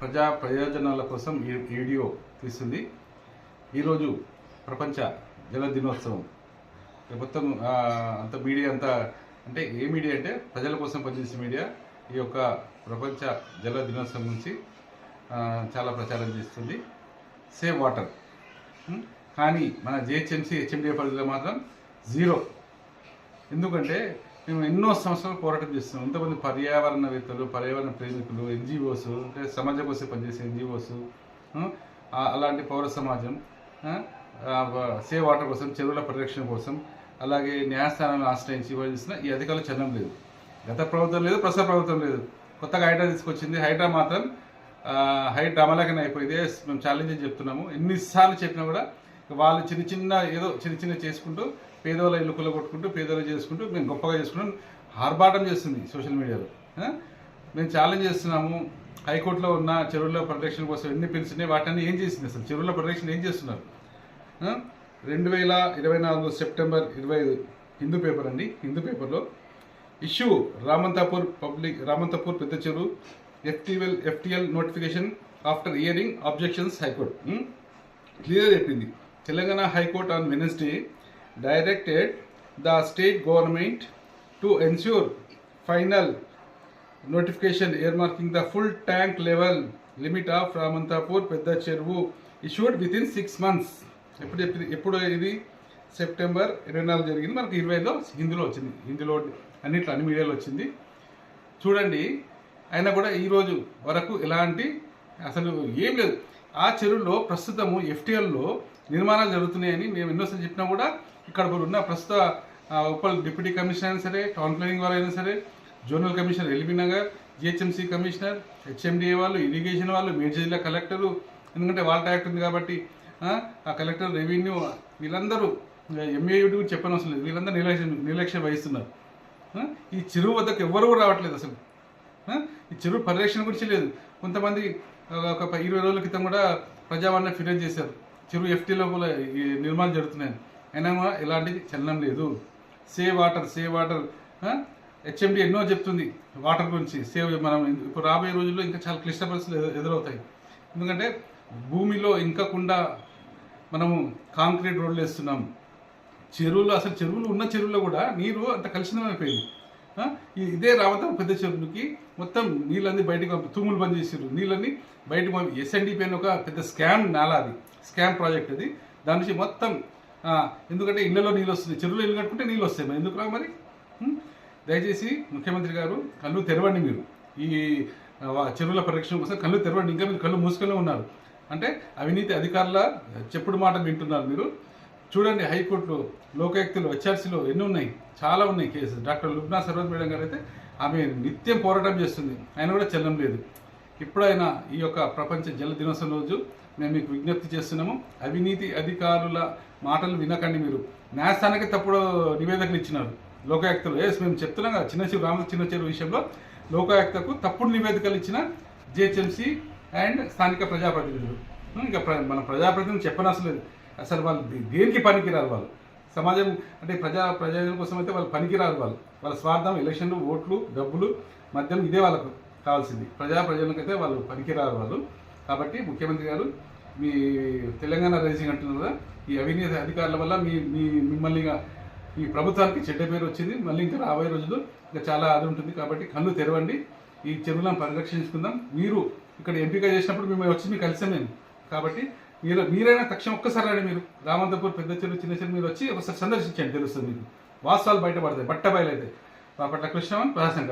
ప్రజా ప్రయోజనాల కోసం ఈ వీడియో తీస్తుంది. ఈరోజు ప్రపంచ జల దినోత్సవం. మొత్తం అంత మీడియా అంతా అంటే ఏ మీడియా అంటే ప్రజల కోసం పనిచేసే మీడియా ఈ యొక్క ప్రపంచ జల దినోత్సవం నుంచి చాలా ప్రచారం చేస్తుంది. Save water. కానీ మన జిహెచ్ఎంసీ హెచ్ఎండిఏ పరిధిలో మాత్రం జీరో. ఎందుకంటే మేము ఎన్నో సంవత్సరాలు పోరాటం చేస్తున్నాం ఎంతమంది పర్యావరణవేత్తలు పర్యావరణ ప్రేమికులు ఎన్జిఓస్ అంటే సమాజం కోసం పనిచేసే ఎన్జిఓస్ అలాంటి పౌర సమాజం సేవ్ వాటర్ కోసం చెరువుల పరిరక్షణ కోసం అలాగే న్యాయస్థానాలను ఆశ్రయించి ఇవాళ చేసిన ఈ అధికారులు చందం లేదు. గత ప్రభుత్వం లేదు ప్రస్తుత ప్రభుత్వం లేదు. కొత్తగా హైడ్రా తీసుకొచ్చింది. హైడ్రా మాత్రం ఆ, హైట్ అమలకనే అయిపోయింది. మేము ఛాలెంజ్ చెప్తున్నాము. ఎన్నిసార్లు చెప్పినా కూడా వాళ్ళు చిన్న చిన్న ఏదో చిన్న చిన్న చేసుకుంటూ పేదవాళ్ళ ఇల్లు కొట్టుకుంటూ పేదవాళ్ళు చేసుకుంటూ మేము గొప్పగా చేసుకుంటాం ఆర్భాటం చేస్తుంది సోషల్ మీడియాలో. మేము ఛాలెంజ్ చేస్తున్నాము. హైకోర్టులో ఉన్న చెరువుల్లో పరిరక్షణ కోసం ఎన్ని పిలిచినాయి వాటిని ఏం చేసింది అసలు? చెరువుల పరిరక్షణ ఏం చేస్తున్నారు? రెండు వేల ఇరవై నాలుగు సెప్టెంబర్ ఇరవై ఐదు హిందూ పేపర్ అండి. హిందూ పేపర్లో ఇష్యూ రామంతాపూర్ పబ్లిక్ రామంతాపూర్ పెద్ద చెరువు FTL FTL notification after hearing objections high court. Clear చెప్పింది. Telangana high court on Wednesday directed the state government to ensure final notification earmarking the full tank level limit of Ramanthapur పెద్ద చెరువు issued within six months ఎప్పుడు చెప్పి- ఎప్పుడు ఇది? September ఇరవై నాలుగు జరిగింది. మనకు ఇరవై ఇరవైలో హిందీలో వచ్చింది. హిందీలో అన్నిట్లో అన్ని మీడియాలో వచ్చింది. చూడండి అయినా కూడా ఈరోజు వరకు ఎలాంటి అసలు ఏం లేదు. ఆ చెరువులో ప్రస్తుతము ఎఫ్టీఎల్లో నిర్మాణాలు జరుగుతున్నాయని మేము ఎన్నోసార్లు చెప్పినా కూడా ఇక్కడ ఉన్న ప్రస్తుత ఉప్పల్ డిప్యూటీ కమిషనర్ అయినా సరే టౌన్ ప్లానింగ్ వారు అయినా సరే zonal commissioner LB Nagar GHMC commissioner HMDA వాళ్ళు ఇరిగేషన్ వాళ్ళు మేడ్చల్ జిల్లా కలెక్టరు ఎందుకంటే వాళ్ళ యాక్ట్ ఉంది కాబట్టి ఆ, కలెక్టర్ రెవెన్యూ వీళ్ళందరూ ఎంఏయుడి గురించి చెప్పనవసరం లేదు. వీళ్ళందరూ నిర్లక్ష్యం నిర్లక్ష్యం వహిస్తున్నారు. ఈ చెరువు వద్దకు ఎవరు కూడా రావట్లేదు అసలు. ఈ చెరువు పరిరక్షణ గురించి లేదు. కొంతమంది ఒక ఇరవై రోజుల క్రితం కూడా ప్రజావాణి ఫిర్యాదు చేశారు. చెరువు ఎఫ్టీలో కూడా ఈ నిర్మాణాలు జరుగుతున్నాయి. అయినా కూడా ఎలాంటిది చలనం లేదు. Save water save water HMD ఎన్నో చెప్తుంది వాటర్ గురించి. సేవ్ మనం ఇప్పుడు రాబోయే రోజుల్లో ఇంకా చాలా క్లిష్ట పరిస్థితులు ఎదురవుతాయి. ఎందుకంటే భూమిలో ఇంకకుండా మనము కాంక్రీట్ రోడ్లు వేస్తున్నాం. చెరువులు అసలు చెరువులు ఉన్న చెరువులో కూడా నీరు అంత కలుషితమైపోయింది. ఆ? ఇదే రావతం పెద్ద చెరువుకి మొత్తం నీళ్ళన్నీ బయటకు పంపి తూములు బంద్ చేసారు నీళ్ళన్నీ బయటకు పంపి ఎస్ఎన్డిపి అని ఒక పెద్ద స్కామ్ నేల అది స్కామ్ ప్రాజెక్ట్ అది. దాని నుంచి మొత్తం ఎందుకంటే ఇళ్ళలో నీళ్ళు వస్తుంది చెరువులో ఇల్లు కట్టుకుంటే నీళ్ళు వస్తాయి మరి. ఎందుకు రా మరి దయచేసి ముఖ్యమంత్రి గారు కళ్ళు తెరవండి మీరు. ఈ చెరువుల పరిరక్షణ కోసం కళ్ళు తెరవండి. ఇంకా మీరు కళ్ళు మూసుకొని ఉన్నారు. అంటే అవినీతి అధికారుల చెప్పుడు మాట వింటున్నారు మీరు. చూడండి హైకోర్టులో లోకాయుక్తులు హెచ్ఆర్సీలో ఎన్ని ఉన్నాయి చాలా ఉన్నాయి cases doctor Lubna Sarwat madam గారు అయితే ఆమె నిత్యం పోరాటం చేస్తుంది. ఆయన కూడా చెల్లం లేదు. ఇప్పుడైనా ఈ యొక్క ప్రపంచ జల దినోత్సవం రోజు మేము మీకు విజ్ఞప్తి చేస్తున్నాము. అవినీతి అధికారుల మాటలు వినకండి మీరు. న్యాయస్థానానికి తప్పుడు నివేదికలు ఇచ్చినారు లోకాయుక్తలు. ఎస్ మేము చెప్తున్నాం కదా చిన్న రామ చిన్న విషయంలో లోకాయుక్తకు తప్పుడు నివేదికలు ఇచ్చిన జిహెచ్ఎంసీ అండ్ స్థానిక ప్రజాప్రతినిధులు. ఇంకా మన ప్రజాప్రతినిధులు చెప్పనవసరం లేదు. అసలు వాళ్ళు దేనికి పనికిరారు వాళ్ళు? సమాజం అంటే ప్రజా ప్రయోజనం కోసం అయితే వాళ్ళు పనికిరారు వాళ్ళు. వాళ్ళ స్వార్థం ఎలక్షన్లు ఓట్లు డబ్బులు మద్యం ఇదే వాళ్ళకు కావాల్సింది. ప్రజా ప్రజలకైతే వాళ్ళు పనికిరారు వాళ్ళు. కాబట్టి ముఖ్యమంత్రి గారు మీ తెలంగాణ రైజింగ్ అంటున్నారు కదా ఈ అవినీతి అధికారుల వల్ల మీ మీ మిమ్మల్ని ఈ ప్రభుత్వానికి చెడ్డ పేరు వచ్చింది. మళ్ళీ ఇంకా రాబోయే రోజుల్లో ఇంకా చాలా అది ఉంటుంది. కాబట్టి కన్ను తెరవండి. ఈ చెరువులను పరిరక్షించుకుందాం. మీరు ఇక్కడ ఎంపిక చేసినప్పుడు మేము వచ్చి మీకు కలిసాం మేము. కాబట్టి మీరు మీరైనా తక్షణం ఒక్కసారి రండి మీరు. రామంతపూర్ పెద్ద చెరువు చిన్న చెరువు మీరు వచ్చి ఒకసారి సందర్శించండి తెలుస్తుంది మీకు. వాస్తవాలు బయటపడతాయి బట్ట బయలైతే బాపట్ల కృష్ణ ప్రశాంత్